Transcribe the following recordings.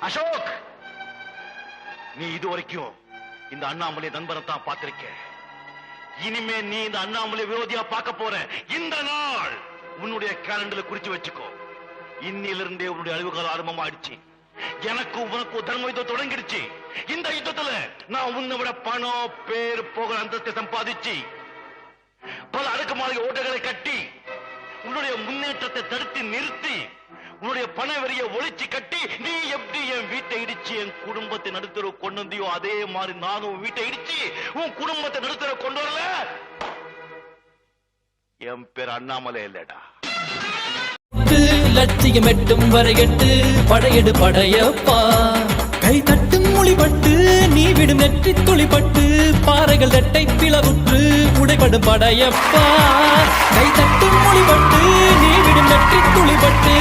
அசோக்! நீ இது வரைக்கும் இந்த அண்ணாமலை நண்பனை தான் பார்த்திருக்க இனிமே நீ இந்த அண்ணாமலை விரோதியா பார்க்க போற இந்த நாள் உன்னுடைய கேலண்டர்ல குறிச்சு வச்சுக்கோ. இன்னிலிருந்தே உன்னுடைய அழிவுகள் ஆரம்பம் ஆயிடுச்சு எனக்கு உனக்கு தர்ம யுத்தம் தொடங்கிடுச்சு. இந்த யுத்தத்துல நான் உன்னை விட பணம் பேர் போக அந்தஸ்தை சம்பாதிச்சு பல அடுக்குமாளிகை ஓட்டைகளை கட்டி உன்னுடைய முன்னேற்றத்தை தடுத்து நிறுத்தி உன்னுடைய பண வெறிய ஒழிச்சு கட்டி நீ எப்படி என் வீட்டை இடிச்சு என் குடும்பத்தை நடுத்தர கொண்டு வந்தியோ அதே மாதிரி நானும் உன் வீட்டை இடிச்சு உன் குடும்பத்தை நடுத்தர கொண்டு வரல? என் பேர் அண்ணாமலை இல்லடா. லட்சியம் எட்டும் வரையட்டு படையெடு படையப்பா. கை தட்டும் மொழிபட்டு நீ விடும் நெற்றி துளிப்பட்டு பாறைகள் ரெட்டை பிளவுற்று உடைபடும் படையப்பா. கை தட்டும் மொழிபட்டு நீ விடும் நெற்றி துளிப்பட்டு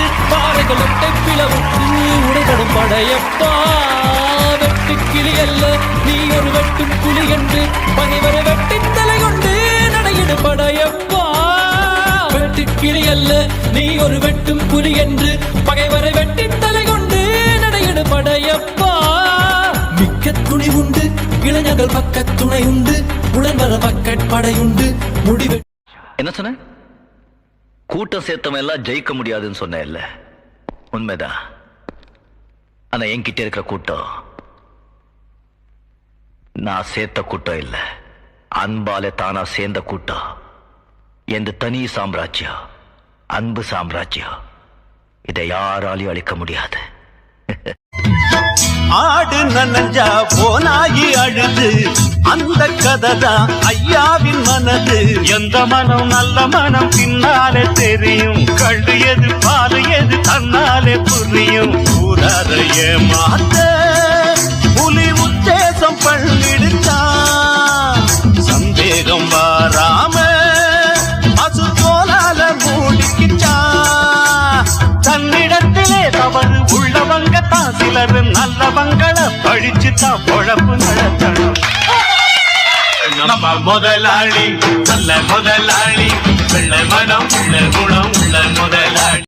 பாறைகள் பிளவுக்கு நீ உடைபடும் படையப்பா. வெட்டு கிளி அல்ல. நீ ஒரு வெட்டும் புலி என்று பகைவரை வெட்டி தலை கொண்டு நடையிடு படையப்பா. வெட்டு கிளி அல்ல. நீ ஒரு வெட்டும் புலி என்று பகைவரை வெட்டி தலை கொண்டு நடையிடு படையப்பா. மிக்க துணி உண்டு. இளைஞர்கள் பக்க துணை உண்டு. உடன் வர உண்டு. முடிவு என்ன சொன்ன? கூட்டம் சேர்த்தவன் எல்லாம் ஜெயிக்க முடியாதுன்னு சொன்ன இல்லை உண்மைதான். ஆனா என்கிட்ட இருக்கிற கூட்டம் நான் சேர்த்த கூட்டம் இல்ல. அன்பால தானா சேர்ந்த கூட்டம். எந்த தனி சாம்ராஜ்யம் அன்பு சாம்ராஜ்யம் இதை யாராலையும் அழிக்க முடியாது. ஆடு நனஞ்சா போனாயி அழுது. அந்த கதை தான் ஐயாவின் மனது. எந்த மனம் நல்ல மனம் பின்னாலே தெரியும். கண்டு எது பாலு எது கண்ணாலே புரியும் ஊரார மாத்த. புலி உத்தேசம் பண்ணிடுச்சான் சந்தேகம் வாராம அசு தோலால மூடிக்கிச்சான் தன்னிடத்திலே தவறு உள்ளவங்க தான் சிலர் நல்லவங்களை பழிச்சு தான் பொழப்பு நடத்தணும். நம்ம முதலாளி நல்ல முதலாளி. வெள்ள மனம் உள்ள குணம் உள்ள முதலாளி.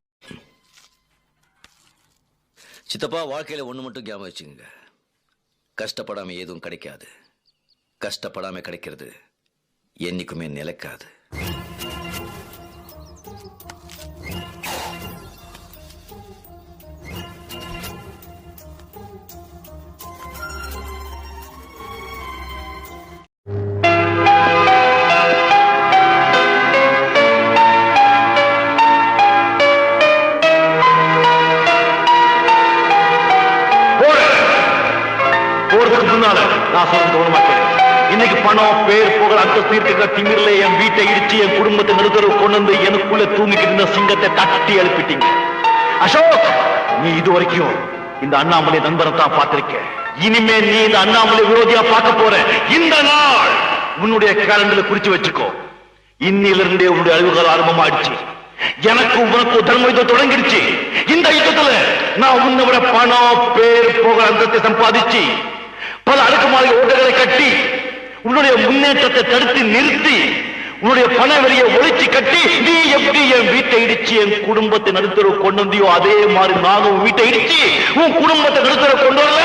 சித்தப்பா வாழ்க்கையில் ஒன்று மட்டும் ஞாபகம் வச்சுக்கோங்க. கஷ்டப்படாமல் எதுவும் கிடைக்காது. கஷ்டப்படாமல் கிடைக்கிறது என்றைக்குமே நிலைக்காது. போறதுக்கு முன்னால நான் சொல்ல தோண மாட்டேன் இன்னைக்கு பணம் பேர் புகழ் அந்த தீர்த்துக்கிற திமிர்ல என் வீட்டை இடிச்சு என் குடும்பத்தை நடுத்தரவு கொண்டு வந்து எனக்குள்ள தூங்கிட்டு இருந்த சிங்கத்தை தட்டி எழுப்பிட்டீங்க அசோக் நீ இது வரைக்கும் இந்த அண்ணாமலை நண்பரை தான் பார்த்திருக்க. இனிமே நீ இந்த அண்ணாமலை விரோதியா பார்க்க போற. இந்த நாள் உன்னுடைய கேலண்டர்ல குறிச்சு வச்சுக்கோ. இன்னிலிருந்தே உன்னுடைய அழிவுகள் ஆரம்பமாயிடுச்சு. எனக்கு உனக்கு தர்ம யுத்தம் தொடங்கிடுச்சு. இந்த யுத்தத்துல நான் உன்னை விட பணம் பேர் புகழ் அந்தத்தை சம்பாதிச்சு பல அடுக்குமாளிகை ஓட்டுகளை கட்டி உன்னுடைய முன்னேற்றத்தை தடுத்து நிறுத்தி உன்னுடைய பண வெளியை ஒழிச்சு கட்டி நீ எப்படி என் வீட்டை இடிச்சு என் குடும்பத்தை நடுத்தர கொண்டு வந்தியோ? அதே மாதிரி நானும் உன் வீட்டை இடிச்சு உன் குடும்பத்தை நடுத்தர கொண்டு வரல?